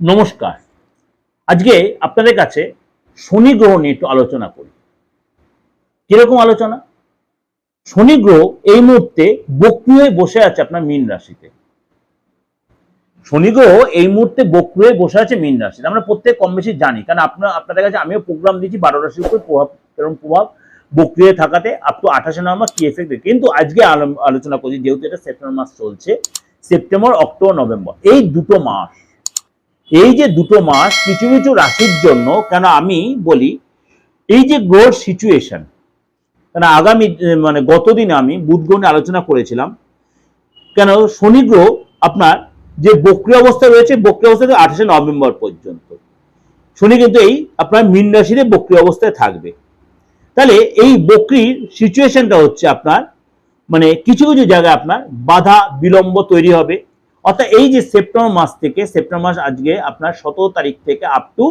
নমস্কার। আজকে আপনাদের কাছে শনি গ্রহ নিয়ে একটু আলোচনা করি। কীরকম আলোচনা? শনি গ্রহ এই মুহূর্তে বক্রি হয়ে বসে আছে আপনার মীন রাশিতে। শনি গ্রহ এই মুহূর্তে বক্রি হয়ে বসে আছে মীন রাশিতে। আমরা প্রত্যেক কম বেশি জানি, কারণ আপনার, আপনাদের কাছে আমিও প্রোগ্রাম দিচ্ছি বারো রাশির উপর প্রভাব এরকম প্রভাব, বক্রি হয়ে থাকাতে আপ টু আঠাশে নভেম্বর কি এফেক্ট কিন্তু আজকে আলোচনা করছি, যেহেতু এটা সেপ্টেম্বর মাস চলছে, সেপ্টেম্বর, অক্টোবর, নভেম্বর, এই দুটো মাস এই যে দুটো মাস কিছু কিছু রাশির জন্য, কেন আমি বলি, এই যে গ্রোথ সিচুয়েশন কেন আগামী মানে গতদিন আমি বুধ গ্রহ নিয়ে আলোচনা করেছিলাম, কেন শনি গ্রহ আপনার যে বক্রি অবস্থা রয়েছে, বক্রি অবস্থা আঠাশে নভেম্বর পর্যন্ত। শনি কিন্তু এই আপনার মীন রাশিতে বক্রি অবস্থায় থাকবে। তাহলে এই বক্রির সিচুয়েশনটা হচ্ছে আপনার মানে কিছু কিছু জায়গায় আপনার বাধা, বিলম্ব তৈরি হবে। অর্থাৎ এই যে সেপ্টেম্বর মাস থেকে, সেপ্টেম্বর মাস আজকে আপনার সতেরো তারিখ থেকে আপ টু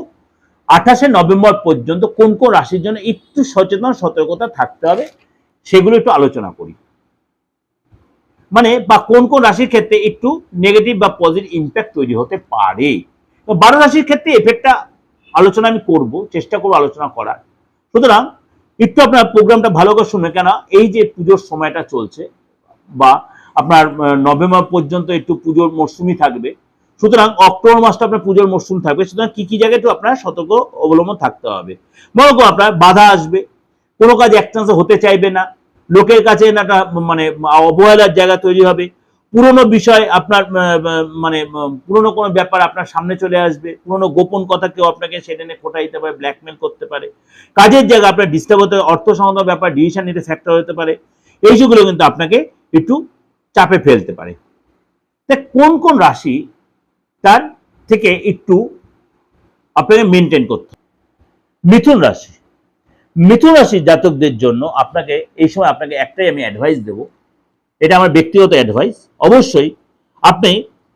আঠাশে নভেম্বর পর্যন্ত কোন কোন রাশির জন্য একটু সচেতন, সতর্কতা থাকতে হবে, সেগুলো একটু আলোচনা করি। মানে বা কোন কোন রাশির ক্ষেত্রে একটু নেগেটিভ বা পজিটিভ ইম্প্যাক্ট তৈরি হতে পারে। বারো রাশির ক্ষেত্রে এফেক্টটা আলোচনা আমি করব, চেষ্টা করব আলোচনা করার। সুতরাং, একটু আপনার প্রোগ্রামটা ভালো করে শুনে কেন, এই যে পুজোর সময়টা চলছে, বা আপনার নভেম্বর পর্যন্ত একটু পুজোর মরশুমই থাকবে। সুতরাং অক্টোবর মাসটা আপনার পুজোর মরশুম থাকবে। সুতরাং কি কি জায়গায় একটু আপনার সতর্ক অবলম্বন থাকতে হবে। মনে করুন আপনার বাধা আসবে। কোনো কাজ এক চান্সে হতে চাইবে না। লোকের কাছে একটা মানে অবহেলার জায়গা তৈরি হবে। পুরনো বিষয় আপনার মানে পুরনো কোনো ব্যাপার আপনার সামনে চলে আসবে। পুরনো গোপন কথা কেউ আপনাকে সেটা নিয়ে ফোটা দিতে পারে ব্ল্যাকমেল করতে পারে। কাজের জায়গা আপনার ডিস্টার্ব হতে অর্থ সংক্রান্ত ব্যাপার ডিসিশন নিতে ফ্যাক্টর হতে পারে। এই যেগুলো কিন্তু আপনাকে একটু চাপে ফেলতে পারে। কোন কোন রাশি তার থেকে একটু আপনাকে মেনটেন করতে মিথুন রাশি। মিথুন রাশির জাতকদের জন্য আপনাকে, এই সময় আপনাকে একটাই আমি অ্যাডভাইস দেব। এটা আমার ব্যক্তিগত অ্যাডভাইস অবশ্যই আপনি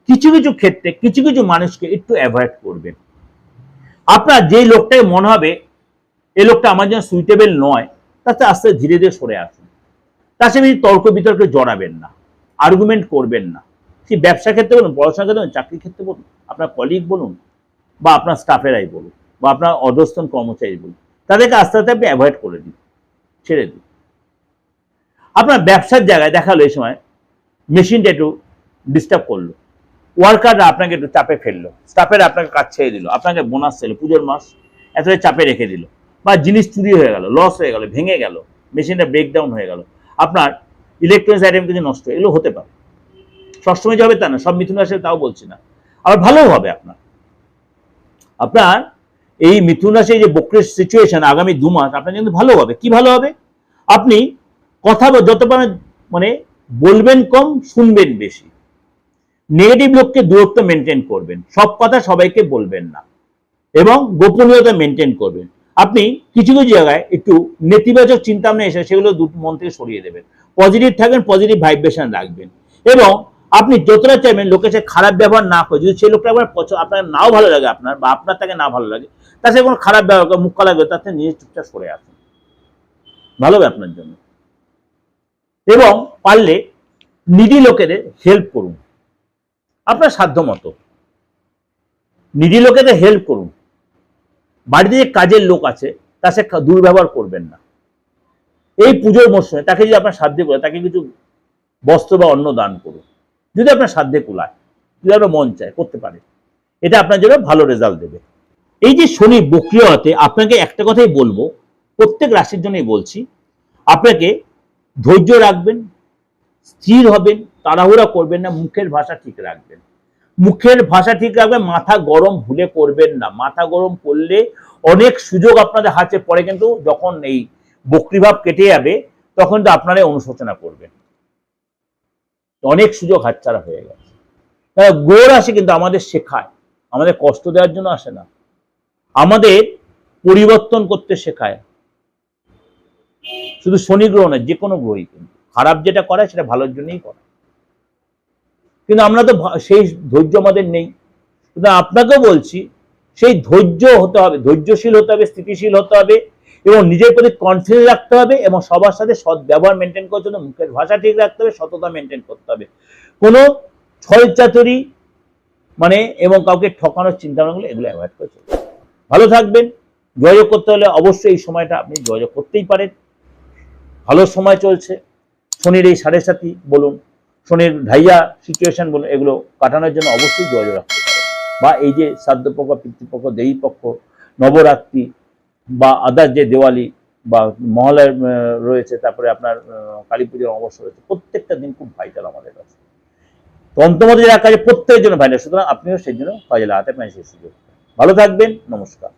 কিছু কিছু ক্ষেত্রে কিছু কিছু মানুষকে একটু অ্যাভয়েড করবেন। আপনার যেই লোকটাই মনে হবে, এই লোকটা আমার জন্য সুইটেবল নয়, তাতে আস্তে ধীরে ধীরে সরে আসুন। তার বেশি তর্ক বিতর্কে জড়াবেন না। আর্গুমেন্ট করবেন না। সে ব্যবসা ক্ষেত্রে বলুন, পড়াশোনার ক্ষেত্রে বলুন, চাকরির ক্ষেত্রে বলুন, আপনার কলিগ বলুন, বা আপনার স্টাফেরাই বলুন, বা আপনার অধস্তন কর্মচারী বলুন, তাদেরকে আস্তে আস্তে আপনি অ্যাভয়েড করে দিন, ছেড়ে দিন। আপনার ব্যবসার জায়গায় দেখাল এই সময় মেশিনটা একটু ডিস্টার্ব করল। ওয়ার্কাররা আপনাকে একটু চাপে ফেলল স্টাফেরা আপনাকে কাজ ছেড়ে দিল, আপনাকে বোনাস ছিল পুজোর মাস এতটা চাপে রেখে দিল, বা জিনিস চুরি হয়ে গেল লস হয়ে গেল, ভেঙে গেল মেশিনটা ব্রেকডাউন হয়ে গেল। আপনার ইলেকট্রনিক্স আইটেম কিছু নষ্ট এগুলো হতে পারে। সবসময় যে হবে তা না, সব মিথুন রাশি তাও বলছি না। আবার ভালোও হবে আপনার। আপনার এই মিথুন রাশি যে বক্রের সিচুয়েশন আগামী দু মাস, আপনার কিন্তু ভালো হবে। কি ভালো হবে? আপনি কথা যত পারেন মানে বলবেন কম, শুনবেন বেশি। নেগেটিভ লোককে দূরত্ব মেনটেন করবেন। সব কথা সবাইকে বলবেন না। এবং গোপনীয়তা মেনটেন করবেন। আপনি কিছু কিছু জায়গায় একটু নেতিবাচক চিন্তা ভাবনা এসে সেগুলো মন থেকে সরিয়ে দেবেন। পজিটিভ থাকবেন পজিটিভ ভাইব্রেশন রাখবেন। এবং আপনি যতটা চাইবেন লোকের সাথে খারাপ ব্যবহার না করে, যদি সেই লোকটা আপনার পছ- আপনার নাও ভালো লাগে আপনার বা আপনার তাকে না ভালো লাগে, তার সাথে কোনো খারাপ ব্যবহার করে মুখ লাগবে তার থেকে নিজে চুপচাপ সরে আসুন। ভালো হবে আপনার জন্য। এবং পারলে নিডি লোকেদের হেল্প করুন। আপনার সাধ্য মতো। নিডি লোকেদের হেল্প করুন। বাড়িতে যে কাজের লোক আছে, তার সাথে দুর্ব্যবহার করবেন না। এই পুজোর মরশুমে তাকে যদি আপনার সাধ্যে করে তাকে কিছু বস্ত্র বা অন্ন দান করুন। যদি আপনার সাধ্যে কুলায়, যদি আপনার মন চায়, করতে পারে। এটা আপনার জন্য ভালো রেজাল্ট দেবে। এই যে শনি বক্রিয় হতে আপনাকে একটা কথাই বলব, প্রত্যেক রাশির জন্যই বলছি, আপনাকে ধৈর্য রাখবেন, স্থির হবেন, তাড়াহুড়া করবেন না, মুখের ভাষা ঠিক রাখবেন। মুখের ভাষা ঠিক রাখবেন মাথা গরম ভুলে করবেন না। মাথা গরম করলে অনেক সুযোগ আপনাদের হাতে পড়ে, কিন্তু যখন এই বক্রিভাব কেটে যাবে, তখন তো আপনারাই অনুশোচনা করবেন। অনেক সুযোগ হাতছাড়া হয়ে গেছে। তারা গোর আসে কিন্তু আমাদের শেখায়। আমাদের কষ্ট দেওয়ার জন্য আসে না। আমাদের পরিবর্তন করতে শেখায়। শুধু শনি গ্রহ নয়, যে কোনো গ্রহই কিন্তু। খারাপ যেটা করে সেটা ভালোর জন্যই করে কিন্তু আমরা তো সেই ধৈর্য আমাদের নেই। কিন্তু আপনাকেও বলছি, সেই ধৈর্য হতে হবে, ধৈর্যশীল হতে হবে, স্থিতিশীল হতে হবে। এবং নিজের প্রতি কনফিডেন্স রাখতে হবে এবং সবার সাথে সৎ ব্যবহার মেনটেন করার জন্য মুখের ভাষা ঠিক রাখতে হবে, সততা মেনটেন করতে হবে। কোনো ছল চাতুরি মানে এবং কাউকে ঠকানোর চিন্তা ভাবনাগুলো এগুলো অ্যাভয়েড করে চলতে হবে। ভালো থাকবেন, যোগাযোগ করতে হলে অবশ্যই এই সময়টা আপনি যোগাযোগ করতেই পারেন। ভালো সময় চলছে, শনির এই সাড়ে সাথী বলুন, শনির ঢাইয়া সিচুয়েশন বলুন, এগুলো কাটানোর জন্য অবশ্যই যোগাযোগ রাখতে পারেন। বা এই যে শ্রাদ্ধপক্ষ, পিতৃপক্ষ দেবী পক্ষ নবরাত্রি বা আদার যে দেওয়ালি বা মহালয়ের রয়েছে, তারপরে আপনার কালী পুজোর অবশ্য রয়েছে, প্রত্যেকটা দিন খুব ভাইটাল আমাদের কাছে। তন্ত্রমতে যারা কাজে প্রত্যেকের জন্য ভাইটাল সুতরাং আপনিও সেই জন্য কাজে লাগাতে পারেন সেই সুযোগ। ভালো থাকবেন, নমস্কার।